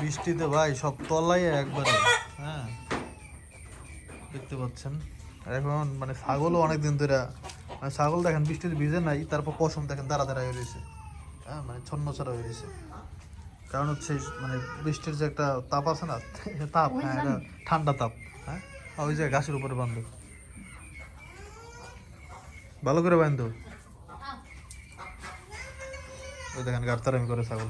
বৃষ্টিতে ভাই, সব তলাই একবারে। হ্যাঁ দেখতে পাচ্ছেন। এখন মানে ছাগলও অনেক দিন ধরে মানে ছাগল দেখেন, বৃষ্টিতে ভিজে নাই, তারপর পশম দেখেন দাঁড়া দাঁড়া হয়ে রয়েছে। হ্যাঁ মানে ছন্ন ছাড়া হয়ে রয়েছে। কারণ হচ্ছে মানে বৃষ্টির যে একটা তাপ আছে না, তাপ হ্যাঁ এটা ঠান্ডা তাপ হ্যাঁ ওই যে গাছের উপরে বান্ধব। ভালো করে বান্ধব। ওই দেখেন, গাড়তারামি করে ছাগল।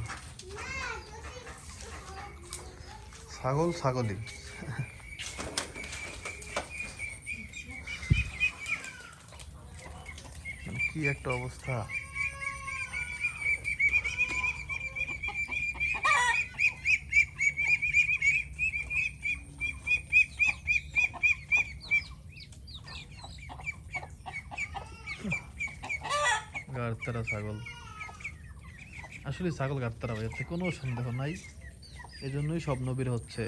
ছাগল ছাগলই কি একটা অবস্থা। গাড়তারা ছাগল। আসলে ছাগল গাড়তারা ভাই কোনো সন্দেহ নাই। এই জন্যই সব নবীর হচ্ছে।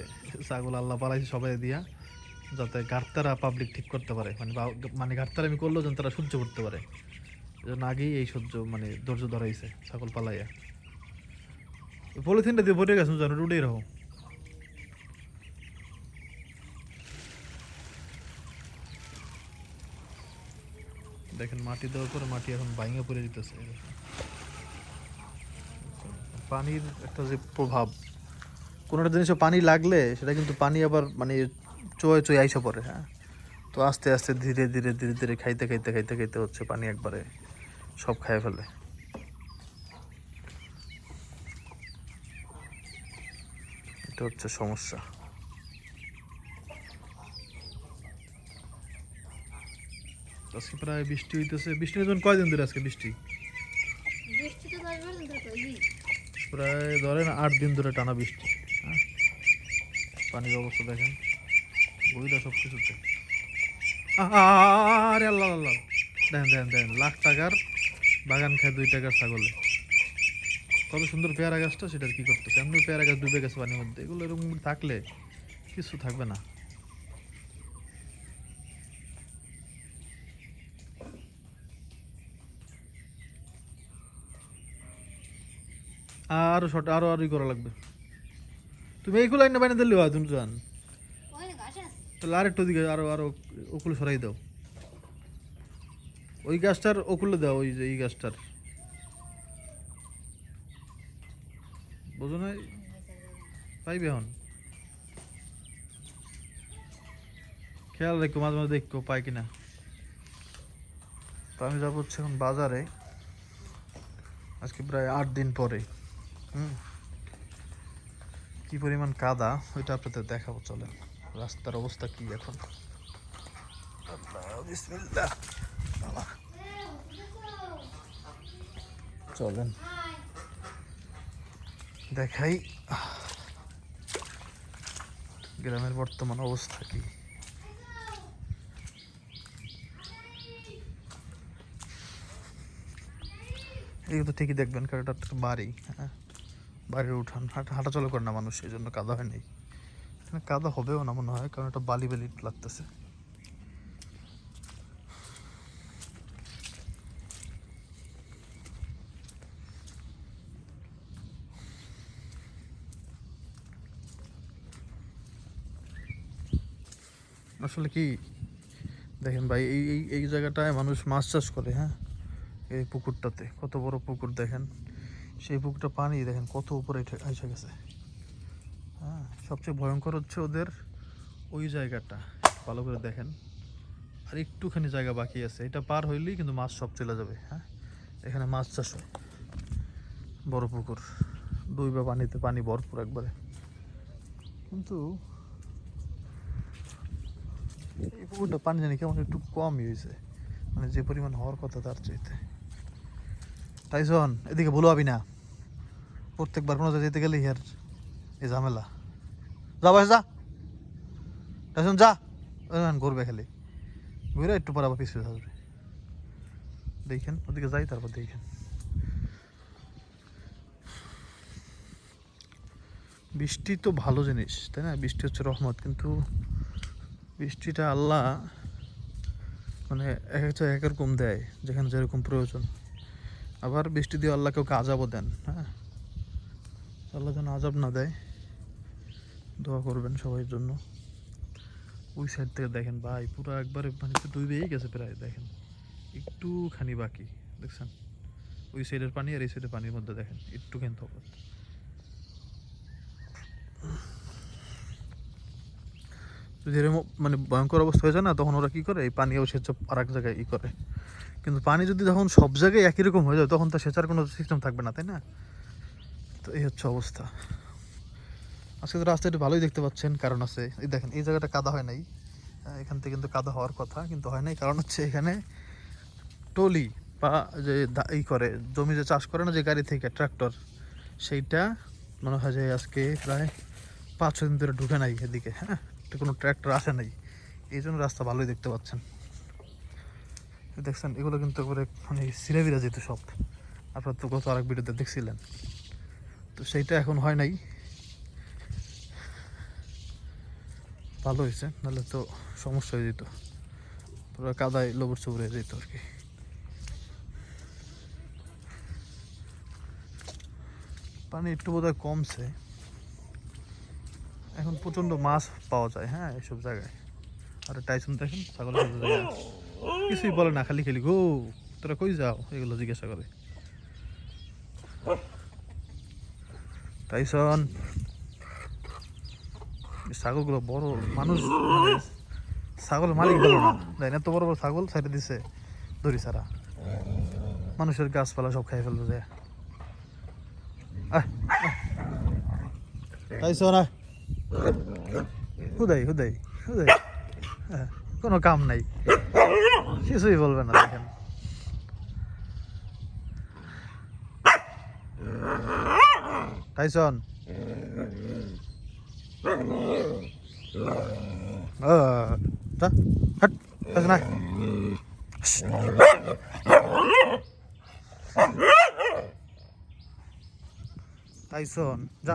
ছাগল আল্লাহ পালাইছে সবাই দিয়া, যাতে গাড়তারা পাবলিক ঠিক করতে পারে। মানে মানে গাড়তারা আমি করলেও যেন তারা সহ্য করতে পারে। এই জন্য আগেই এই সহ্য মানে ধৈর্য ধরাইছে ছাগল পালাইয়া। পলিথিনটা দিয়ে ভরে গেছে জানো রুডেই রকম দেখেন, মাটি দেওয়ার পরে মাটি এখন ভাঙে পড়ে দিতেছে পানির একটা যে প্রভাব কোনো একটা জিনিসে পানি লাগলে সেটা কিন্তু পানি আবার মানে চয়ে চয়ে আইসা পড়ে হ্যাঁ? তো আস্তে আস্তে ধীরে ধীরে ধীরে ধীরে খাইতে খাইতে খাইতে খাইতে হচ্ছে পানি একবারে সব খাই ফেলে। এটা হচ্ছে সমস্যা। আজকে প্রায় বৃষ্টি হইতেছে। বৃষ্টি যখন কয়দিন ধরে আজকে বৃষ্টি। প্রায় ধরেন আট দিন ধরে টানা বৃষ্টি। পানির অবস্থা দেখেন। বইটা সব কিছুতে আরে আল্লাহ আল্লাহ লাখ টাকার বাগান খায় দুই টাকার ছাগলে। কত সুন্দর পেয়ারা গাছটা, সেটা কি করতেছে? এমনি পেয়ারা গাছ ডুবে গেছে পানির মধ্যে। এগুলো এরকম থাকলে কিছু থাকবে না। আরও শর্ট, আরও আরোই করা লাগবে। তুমি এইগুলো লাইনে বাইনে দিলে হয় তুমি জান। তাহলে আরেকটু দিকে আরও আরও ওকুলে সরাই দাও। ওই গাছটার ওকুলে দাও ওই যে এই গাছটার। বোঝো না পাইবে এখন? খেয়াল রেখো মাঝে মাঝে দেখো পাই কিনা। তো আমি যাব হচ্ছে এখন বাজারে। আজকে প্রায় আট দিন পরে। হুম? কি পরিমাণ কাদা, ওইটা আপনাদের দেখাবো, চলেন। রাস্তার অবস্থা কি এখন। চলেন। দেখাই। গ্রামের বর্তমান অবস্থা কি? তো ঠিকই দেখবেন, কারণ এটা বাড়ি হ্যাঁ। বাড়ির উঠান, হাঁটা হাঁটাচলা করে না মানুষ, এই জন্য কাদা হয়নি এখানে কাদা হবেও না মনে হয়, কারণ এটা বালি বালি লাগতেছে। আসলে কি, দেখেন ভাই এই এই জায়গাটায় মানুষ মাছ চাষ করে হ্যাঁ? এই পুকুরটাতে, কত বড় পুকুর দেখেন। সেই পুকুরটা পানি, দেখেন কত উপরে এসে গেছে। হ্যাঁ সবচেয়ে ভয়ঙ্কর হচ্ছে ওদের ওই জায়গাটা। ভালো করে দেখেন। আর একটুখানি জায়গা বাকি আছে। এটা পার হইলেই কিন্তু মাছ সব চলে যাবে। হ্যাঁ এখানে মাছ চাষ হয়। বড় পুকুর। দুই বা পানিতে পানি ভরপুর একবারে। কিন্তু এই পুকুরটা পানি জানি কেমন একটু কমই হয়েছে মানে যে পরিমাণ হওয়ার কথা তার চাইতে। টাইসন এদিকে ভুলো হবি না। প্রত্যেকবার কোনো যেতে গেলে ইয়ার এই ঝামেলা। যা বয়স, যা। টাইসন যা। ওখান ঘুরবে খালি। ঘুরে একটু পর আবার পিছিয়ে আসবে দেখেন, ওদিকে যাই, তারপর দেখেন। বৃষ্টি তো ভালো জিনিস, তাই না? বৃষ্টি হচ্ছে রহমত, কিন্তু বৃষ্টিটা আল্লাহ মানে এক একটা এক রকম দেয়, যেখানে যেরকম প্রয়োজন। আবার বৃষ্টি দিয়ে আল্লাহ কাউকে আজাবও দেন হ্যাঁ? আল্লাহ যেন আজাব না দেয়। দোয়া করবেন সবাই জন্য। ওই সাইড থেকে দেখেন ভাই, পুরো একবারে মানে ডুবেই গেছে প্রায়, দেখেন। একটুখানি বাকি, দেখছেন? ওই সাইডের পানি আর এই সাইডের পানির মধ্যে দেখেন, একটুখানি তফাৎ। যদি এরকম মানে ভয়ঙ্কর অবস্থা হয়ে যায় না, তখন ওরা কি করে? এই পানি সেচ আর এক জায়গায় ই করে। কিন্তু পানি যদি তখন সব জায়গায় একই রকম হয়ে যায়, তখন তো সেচার কোনো সিস্টেম থাকবে না, তাই না? তো এই হচ্ছে অবস্থা। আজকে তো রাস্তা একটু ভালোই দেখতে পাচ্ছেন, কারণ আছে, এই দেখেন, এই জায়গাটা কাদা হয় নাই। এখান থেকে কিন্তু কাদা হওয়ার কথা, কিন্তু হয় নাই। কারণ হচ্ছে এখানে টলি বা যে ই করে, জমি যে চাষ করে না, যে গাড়ি থেকে, ট্রাক্টর, সেইটা মনে হয় যে আজকে প্রায় পাঁচ দিন ধরে ঢুকে নাই এদিকে হ্যাঁ? কোনো ট্র্যাক্টর আসে নাই। এই জন্য রাস্তা ভালোই দেখতে পাচ্ছেন। দেখছেন, এগুলো কিন্তু একবারে মানে সিরেবিরা যেত সব। আপনার তো গত আরেক ভিডিওতে দেখছিলেন। তো সেইটা এখন হয় নাই। ভালো হয়েছে, নাহলে তো সমস্যা হয়ে যেত। পুরো কাদায় লোবর চবর হয়ে যেত আর কি। পানি একটু বোধহয় কমছে। এখন প্রচণ্ড মাছ পাওয়া যায় হ্যাঁ এসব জায়গায়। আর টাইসন দেখেন, ছাগল খেতে কিছুই বলে না, খালি খালি, গো, তোরা কই যাও? এগুলো জিজ্ঞাসা করে। টাইসন ছাগলগুলো বড় মানুষ মানে ছাগল মালিক ভালো না। দেয় এত বড় বড় ছাগল সাইডে দিছে দড়ি ছাড়া। মানুষের গাছপালা সব খাই ফেলবে যে। টাইসন আয় হুদাই হুদাই হুদাই। হ্যাঁ, কোনো কাম নাই। কিছুই বলবে না দেখেন। টাইসন। হাট, টাইসন যা।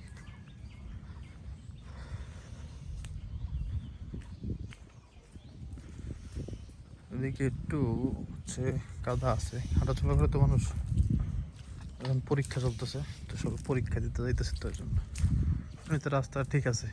এদিকে একটু হচ্ছে কাদা আছে। হাঁটাচলা করে তো মানুষ এখন পরীক্ষা চলতেছে, তো সব পরীক্ষা দিতে যাইতেছে তো এই জন্য এমনিতে রাস্তা ঠিক আছে।